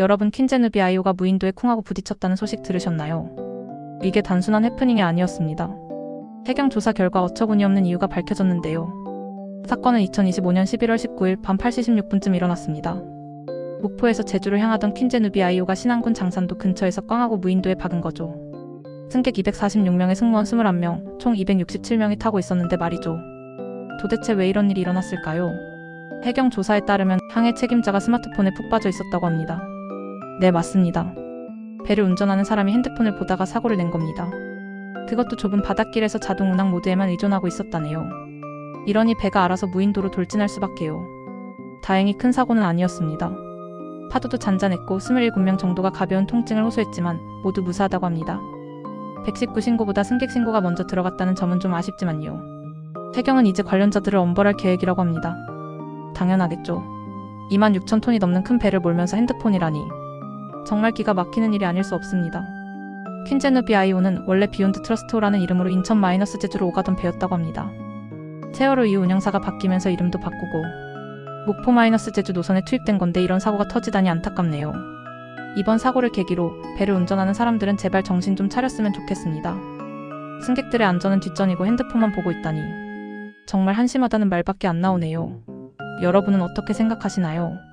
여러분 퀸제누비 아이오가 무인도에 쿵하고 부딪혔다는 소식 들으셨나요? 이게 단순한 해프닝이 아니었습니다. 해경 조사 결과 어처구니없는 이유가 밝혀졌는데요. 사건은 2025년 11월 19일 밤 8시 16분쯤 일어났습니다. 목포에서 제주를 향하던 퀸제누비 아이오가 신안군 장산도 근처에서 꽝하고 무인도에 박은 거죠. 승객 246명의 승무원 21명, 총 267명이 타고 있었는데 말이죠. 도대체 왜 이런 일이 일어났을까요? 해경 조사에 따르면 항해 책임자가 스마트폰에 푹 빠져 있었다고 합니다. 네, 맞습니다. 배를 운전하는 사람이 핸드폰을 보다가 사고를 낸 겁니다. 그것도 좁은 바닷길에서 자동 운항 모드에만 의존하고 있었다네요. 이러니 배가 알아서 무인도로 돌진할 수밖에요. 다행히 큰 사고는 아니었습니다. 파도도 잔잔했고 27명 정도가 가벼운 통증을 호소했지만 모두 무사하다고 합니다. 119 신고보다 승객 신고가 먼저 들어갔다는 점은 좀 아쉽지만요. 해경은 이제 관련자들을 엄벌할 계획이라고 합니다. 당연하겠죠. 2만 6천 톤이 넘는 큰 배를 몰면서 핸드폰이라니. 정말 기가 막히는 일이 아닐 수 없습니다. 퀸제누비 아이오는 원래 비욘드 트러스트호라는 이름으로 인천 마이너스 제주로 오가던 배였다고 합니다. 세월호 이후 운영사가 바뀌면서 이름도 바꾸고 목포 마이너스 제주 노선에 투입된 건데 이런 사고가 터지다니 안타깝네요. 이번 사고를 계기로 배를 운전하는 사람들은 제발 정신 좀 차렸으면 좋겠습니다. 승객들의 안전은 뒷전이고 핸드폰만 보고 있다니. 정말 한심하다는 말밖에 안 나오네요. 여러분은 어떻게 생각하시나요?